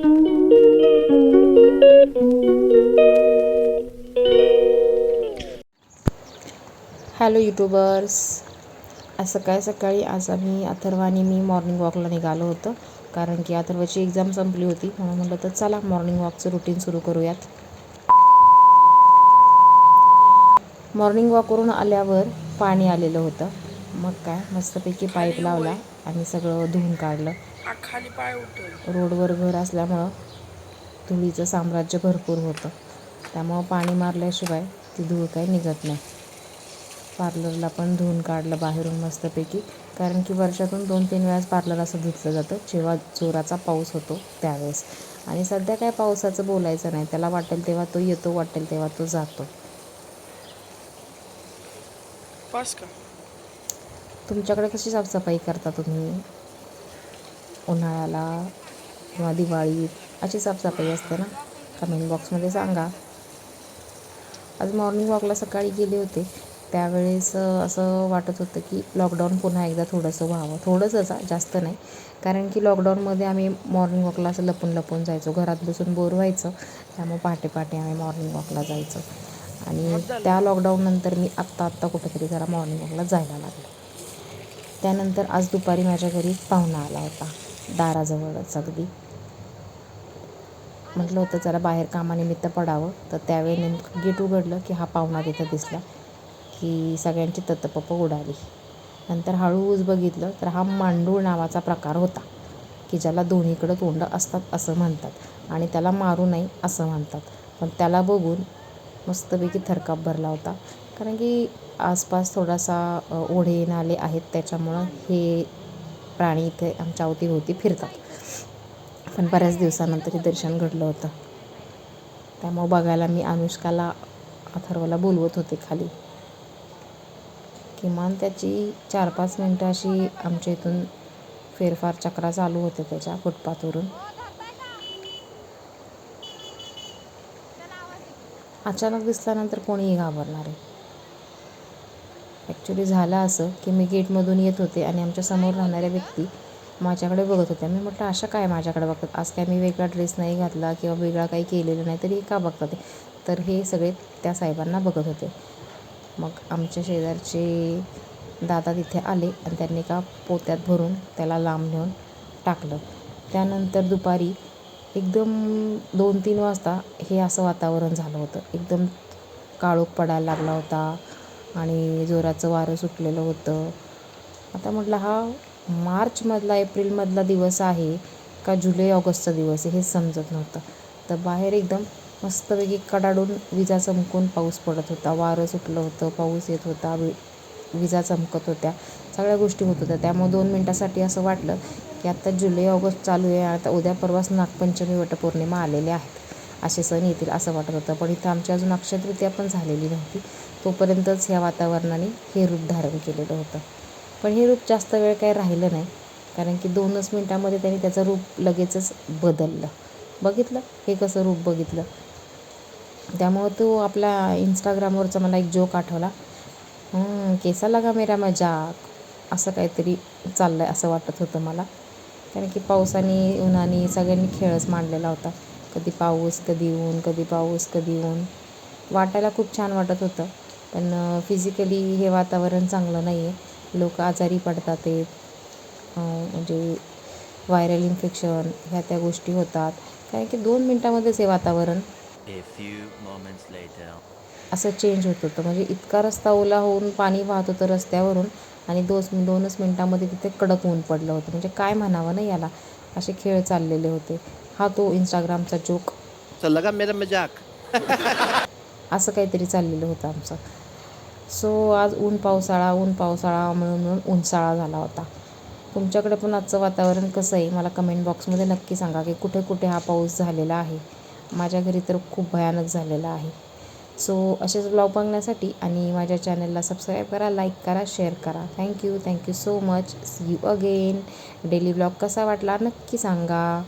Hello YouTubers आज सकाळी सकाळी आज आम्ही अथर्व आणि मी मॉर्निंग वॉकला निघालो होतं. कारण की अथर्वची एक्झाम संपली होती. म्हणून म्हटलं तर चला मॉर्निंग वॉकचं रुटीन सुरू करूयात. मॉर्निंग वॉकवरून आल्यावर पाणी आलेलं होतं. मग काय? मस्तपैकी पाईप लावला. आणि सगळं धुवून काढलं. खाली पाय उठल रोडवर घर असल्यामुळं धुळीचं साम्राज्य भरपूर होतं. त्यामुळं पाणी मारल्याशिवाय ती धूळ काही निघत नाही. पार्लरला पण धुवून काढलं बाहेरून मस्तपैकी. कारण की वर्षातून दोन तीन वेळास पार्लर असं धुतलं जातं. जेव्हा जोराचा पाऊस होतो त्यावेळेस. आणि सध्या काय पावसाचं बोलायचं नाही. त्याला वाटेल तेव्हा तो येतो वाटेल तेव्हा तो जातो. पास का? तुमच्याकडे कशी साफसफाई करता तुम्ही? उन्हाळ्याला किंवा दिवाळीत अशी साफसफाई असते ना? कमेंट बॉक्समध्ये सांगा. आज मॉर्निंग वॉकला सकाळी गेले होते. त्यावेळेस असं वाटत होतं की लॉकडाऊन पुन्हा एकदा थोडंसं व्हावं. थोडंसंच जास्त नाही. कारण की लॉकडाऊनमध्ये आम्ही मॉर्निंग वॉकला असं लपून लपून जायचो. घरात बसून बोर व्हायचं. त्यामुळे पहाटे पहाटे आम्ही मॉर्निंग वॉकला जायचो. आणि त्या लॉकडाऊननंतर मी आत्ता आत्ता कुठेतरी जरा मॉर्निंग वॉकला जायला लागले. त्यानंतर आज दुपारी माझ्या घरी पाहुणा आला होता दाराजवळच अगदी. म्हटलं होतं जरा बाहेर कामानिमित्त पडावं. तर त्यावेळी नेमकं गेट उघडलं की हा पाहुणा तिथं दिसला की सगळ्यांची ततपप उडाली. नंतर हळूच बघितलं तर हा मांडूळ नावाचा प्रकार होता की ज्याला दोन्हीकडं तोंड असतात असं म्हणतात आणि त्याला मारू नये असं म्हणतात. पण त्याला बघून मस्तपैकी थरकाप भरला होता. कारण की आसपास थोडासा ओढे नाले आहेत त्याच्यामुळं हे प्राणी इथे आमच्या अवतीभोवती फिरतात. पण बऱ्याच दिवसानंतर हे दर्शन घडलं होतं. त्यामुळं बघायला मी अनुष्काला अथर्वला बोलवत होते खाली. किमान त्याची चार पाच मिनटं अशी आमच्या इथून फेरफार चक्रा चालू होते त्याच्या फुटपाथवरून. अचानक दिसल्यानंतर कोणीही घाबरणार आहे. ॲक्च्युली झालं असं की मी गेटमधून येत होते आणि आमच्यासमोर राहणाऱ्या व्यक्ती माझ्याकडे बघत होत्या. मी म्हटलं अशा काय माझ्याकडे बघतात? आज काय मी वेगळा ड्रेस नाही घातला किंवा वेगळा काही केलेलं नाही तरी हे का बघतात आहे? तर हे सगळे त्या साहेबांना बघत होते. मग आमच्या शेजारचे दादा तिथे आले आणि त्यांनी का पोत्यात भरून त्याला लांब नेऊन टाकलं. त्यानंतर दुपारी एकदम दोन तीन वाजता हे असं वातावरण झालं होतं. एकदम काळोख पडायला लागला होता. आणि जोराचं वारं सुटलेलं होतं. आता म्हटलं हा मार्चमधला एप्रिलमधला दिवस आहे का जुलै ऑगस्टचा दिवस आहे हे समजत नव्हतं. तर बाहेर एकदम मस्तपैकी कडाडून विजा चमकून पाऊस पडत होता. वारं सुटलं होतं पाऊस येत होता वि विजा चमकत होत्या. सगळ्या गोष्टी होत होत्या. त्यामुळे दोन मिनटासाठी असं वाटलं की आत्ता जुलै ऑगस्ट चालू आहे आता उद्या परवाच नागपंचमी वटपौर्णिमा आलेल्या आहेत असे सण येतील असं वाटत होतं. पण इथं आमची अजून अक्षयतृतीया पण झालेली नव्हती. तोपर्यंतच ह्या वातावरणाने हे रूप धारण केलेलं होतं. पण हे रूप जास्त वेळ काही राहिलं नाही. कारण की दोनच मिनटामध्ये त्यांनी त्याचं रूप लगेचच बदललं. बघितलं? हे कसं रूप बघितलं? त्यामुळं तो आपला इंस्टाग्रामवरचा मला एक जोक आठवला. केसा लगा मेरा मजाक असं काहीतरी चाललं आहे असं वाटत होतं मला. कारण की पावसाने उन्हाने सगळ्यांनी खेळच मांडलेला होता. कधी पाऊस कधी ऊन कधी पाऊस कधी ऊन. वाटायला खूप छान वाटत होतं. पण फिजिकली हे वातावरण चांगलं नाही आहे लोक आजारी पडतात ते म्हणजे व्हायरल इन्फेक्शन ह्या त्या गोष्टी होतात. कारण की दोन मिनटामध्येच हे वातावरण. असं चेंज होत होतं. म्हणजे इतका रस्ता ओला होऊन पाणी वाहत होतं रस्त्यावरून आणि दोस दोनच मिनटामध्ये तिथे कडक ऊन पडलं होतं. म्हणजे काय म्हणावं ना याला? असे खेळ चाललेले होते. हा तो इंस्टाग्रामचा जोक So लगा मेरा मजाक. असं काहीतरी चाललेलं होतं आमचं. सो आज ऊन पावसाळा ऊन पावसाळा मिळून मिळून उन्हाळा झाला होता. तुमच्याकडे पण आजचं वातावरण कसं आहे? मला कमेंट बॉक्समध्ये नक्की सांगा की कुठे कुठे हा पाऊस झालेला आहे? माझ्या घरी तर खूप भयानक झालेला आहे. सो असेच ब्लॉग बघण्यासाठी आणि माझ्या चॅनलला सबस्क्राईब करा लाईक करा शेअर करा. Thank you thank you so much see you again daily blog कसा वाटला नक्की सांगा.